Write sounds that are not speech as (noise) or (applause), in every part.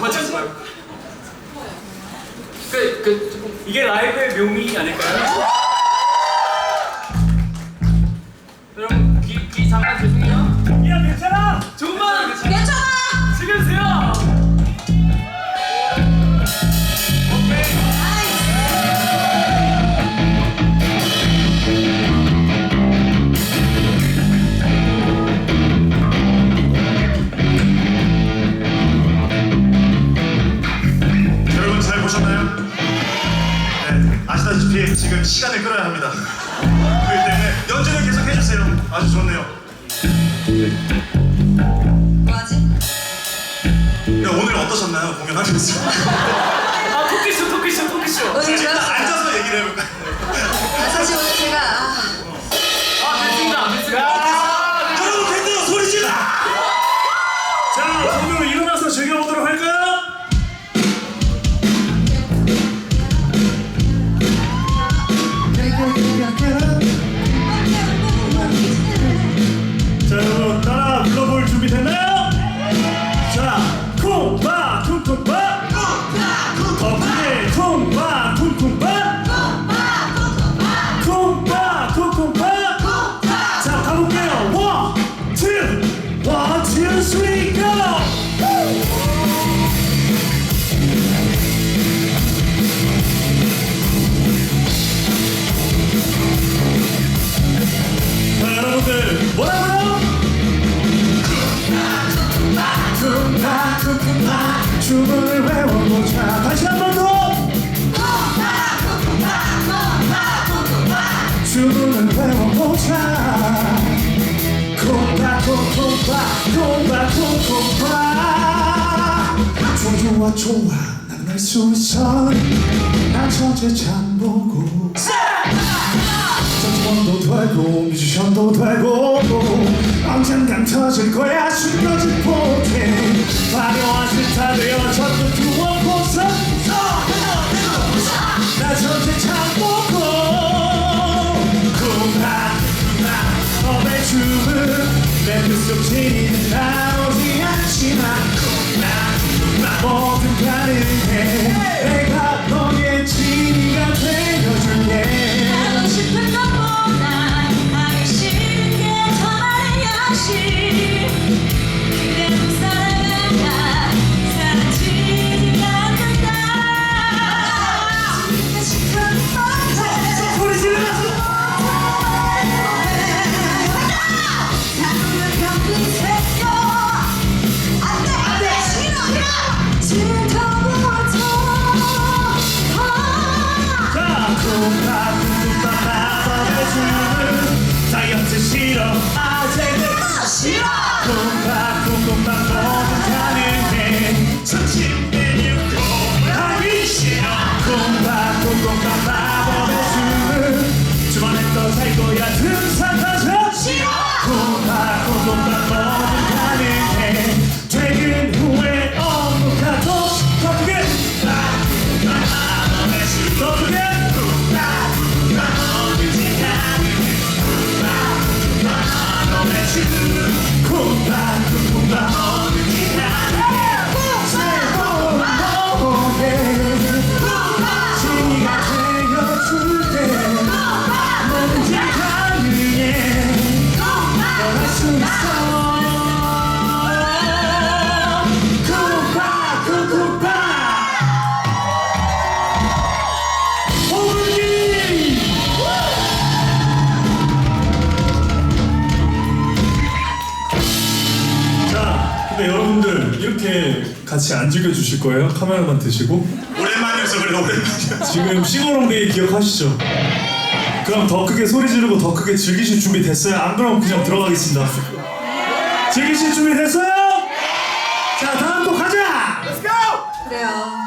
맞추지 말고. 그, 그, 조금 이게 라이브의 묘미 아닐까요? 그럼 귀, 귀 잠깐 죄송해요. 야 괜찮아. 조금만 괜찮아. 즐겨주세요. 지금 시간을 끌어야 합니다. 그렇기 때문에 연주를 계속 해주세요. 아주 좋네요. 뭐하지? 네, 오늘 어떠셨나요? 공연하면서? 아, 토끼쇼, 토끼쇼, 토끼쇼. 오늘 일단 좋았어요. 앉아서 얘기를 해볼까요? 아, 사실 오늘 제가 아, 아, 됐습니다. 됐습니다. 좋아. 좋아 난알수 있어. 난 천재 참 보고. 전원도 되고 뮤지션도 되고. 언젠간 터질 거야. 숨겨진 포텐 화려한 스타 되어 전부 두어보서 나 전체 참보고. 쿵하 쿵하. 너의 춤은 내 뱃속에 나 이렇게 같이 안 즐겨주실 거예요? 카메라만 드시고 오랜만이어서 그래 오랜만이야. 지금 싱어롱데이 기억하시죠? 그럼 더 크게 소리 지르고 더 크게 즐기실 준비 됐어요? 안 그러면 그냥 들어가겠습니다 즐기실 준비 됐어요? 자 다음 곡 가자! 그래요. 그래요.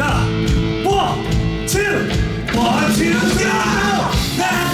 자, 뭐, 칠, 뭐, 치는 거!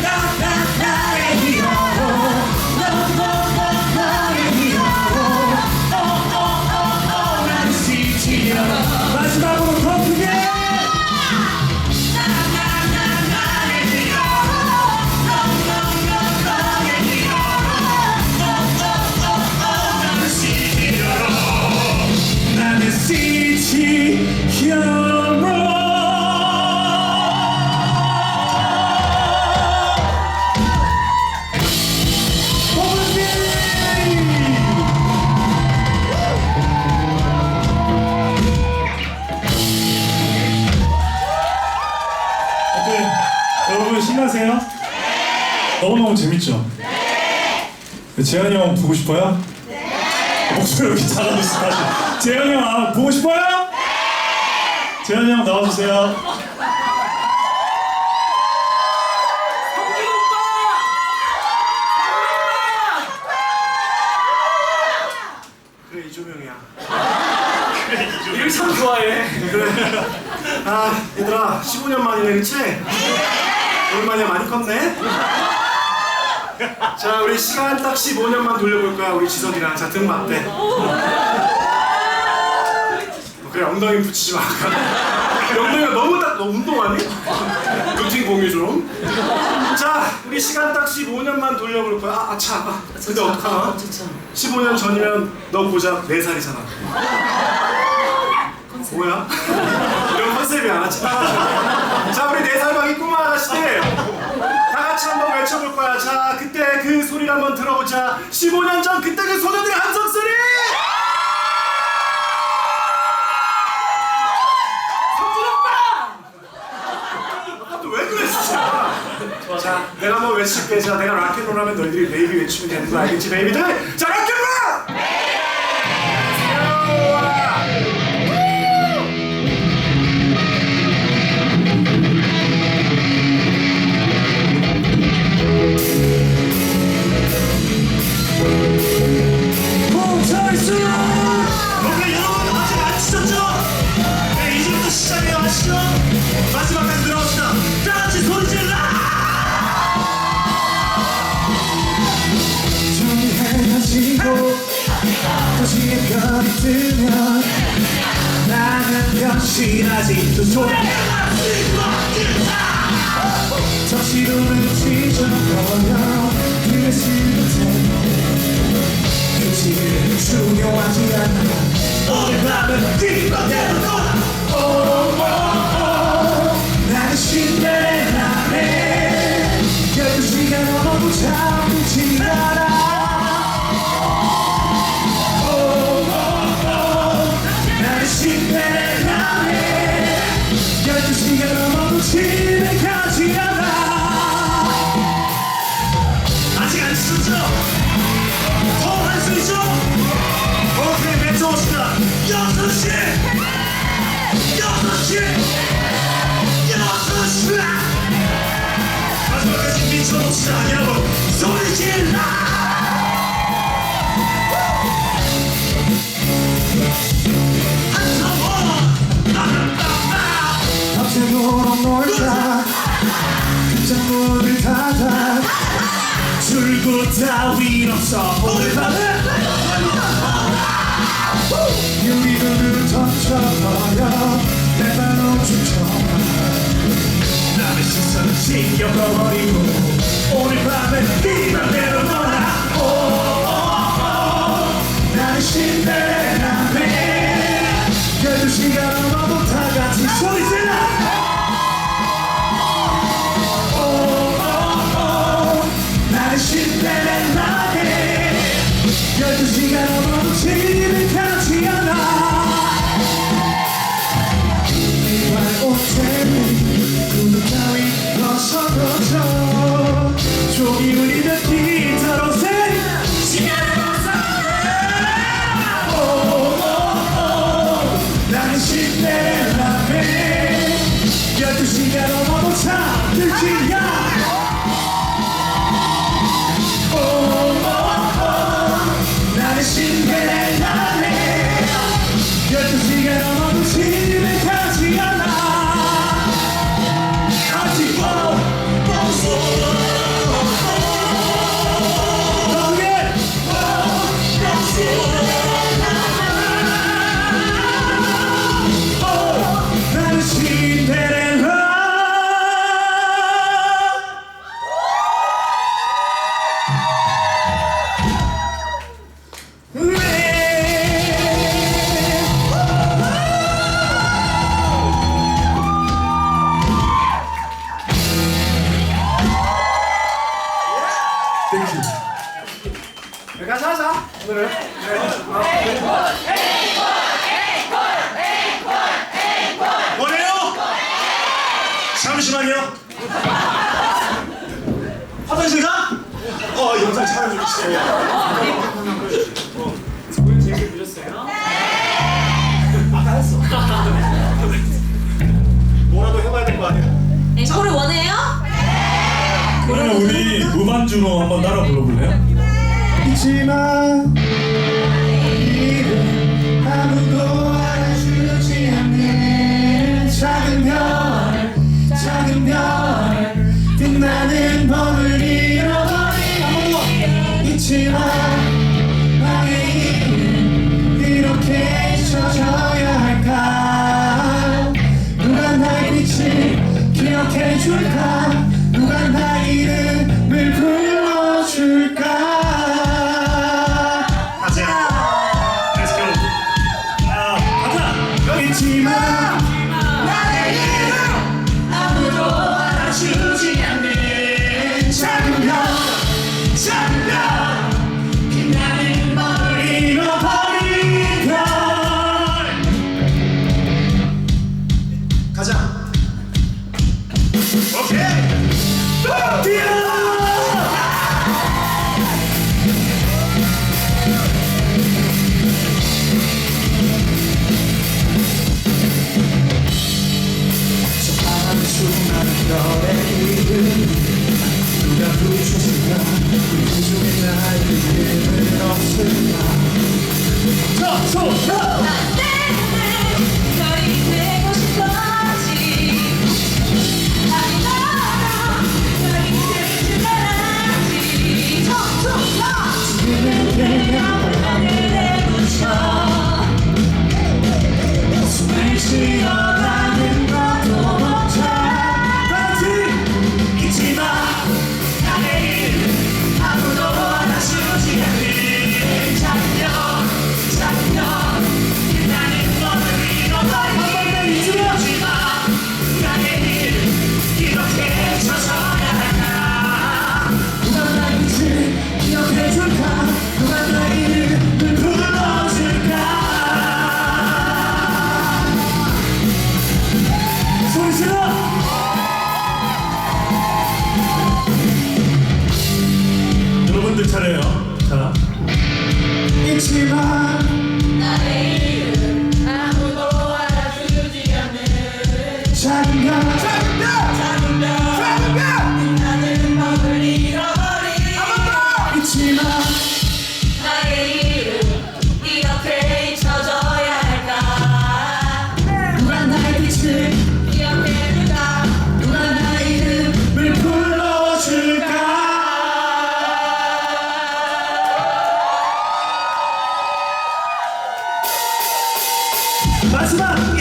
재현이 형 보고 싶어요? 네. 목소리 왜 이렇게 작아졌어? 다시. 재현이 형 아, 보고 싶어요? 네. 재현이 형 나와주세요. 그래 이조명이야. 그래 이조명. 이거 좋아해. 그래. 아 얘들아 15년 만이네 그치? 네. 오랜만이야 많이 컸네. (laughs) 자, 우리 시간 딱 15년만 돌려볼까? 우리 지석이랑. 자, 등 맞대. 어, 그래, 엉덩이 붙이지 마. (laughs) 엉덩이가 너무 딱, 너 운동하니? (laughs) 루틴 공유 좀. 자, 우리 시간 딱 15년만 돌려볼까 아, 아, 차. 아, 근데 어떡하나? 15년 전이면 너 고작 4살이잖아. 뭐야? 이런 컨셉이 안 하지. 자, 우리 4살 방이 꿈만 아시지? 맞춰볼 거야. 자, 그때 그 소리를 한번 들어보자. 15년 전 그때 그 소녀들의 함성 소리! 성준 오빠! 왜 그랬어? 진짜? 자, 내가 한번 외칠게. 자, 내가 락앤롤 하면 너희들이 베이비 외치면 되는 거 알겠지, 베이비들? 자, 락앤롤! 따윈 없어. 오늘 밤은 유리를 던져봐야 내만 오주처럼 남의 시선을 지켜버리고 오늘 밤에 네 맘대로 놀아. 오오오 나는 신데렐라맨 12시간 넘어 다 같이 소리 질러 只要 한번 따라 불러볼래요? 있지만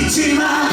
잊지 마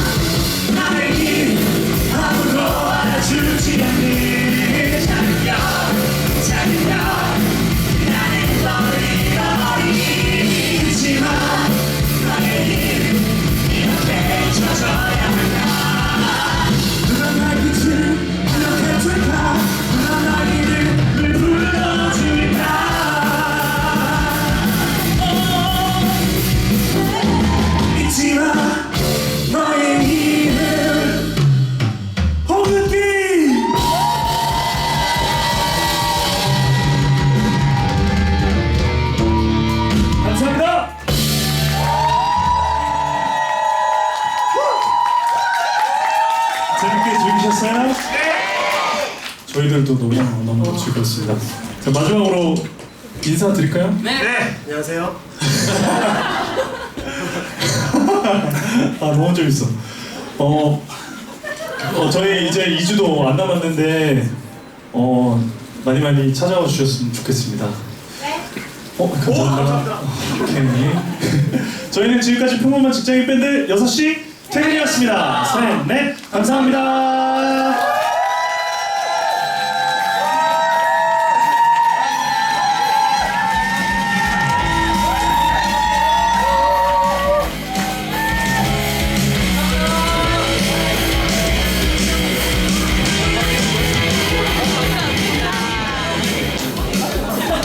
감사합니다. 자, 마지막으로 인사드릴까요? 네. 네. 안녕하세요. (laughs) 아 너무 재밌어. 어, 어 저희 이제 2주도 안 남았는데 어 많이 많이 찾아와 주셨으면 좋겠습니다. 어 감사합니다. 오케이. (laughs) 저희는 지금까지 평범한 직장인 밴드 6시 퇴근이었습니다. 셋, 넷, 감사합니다.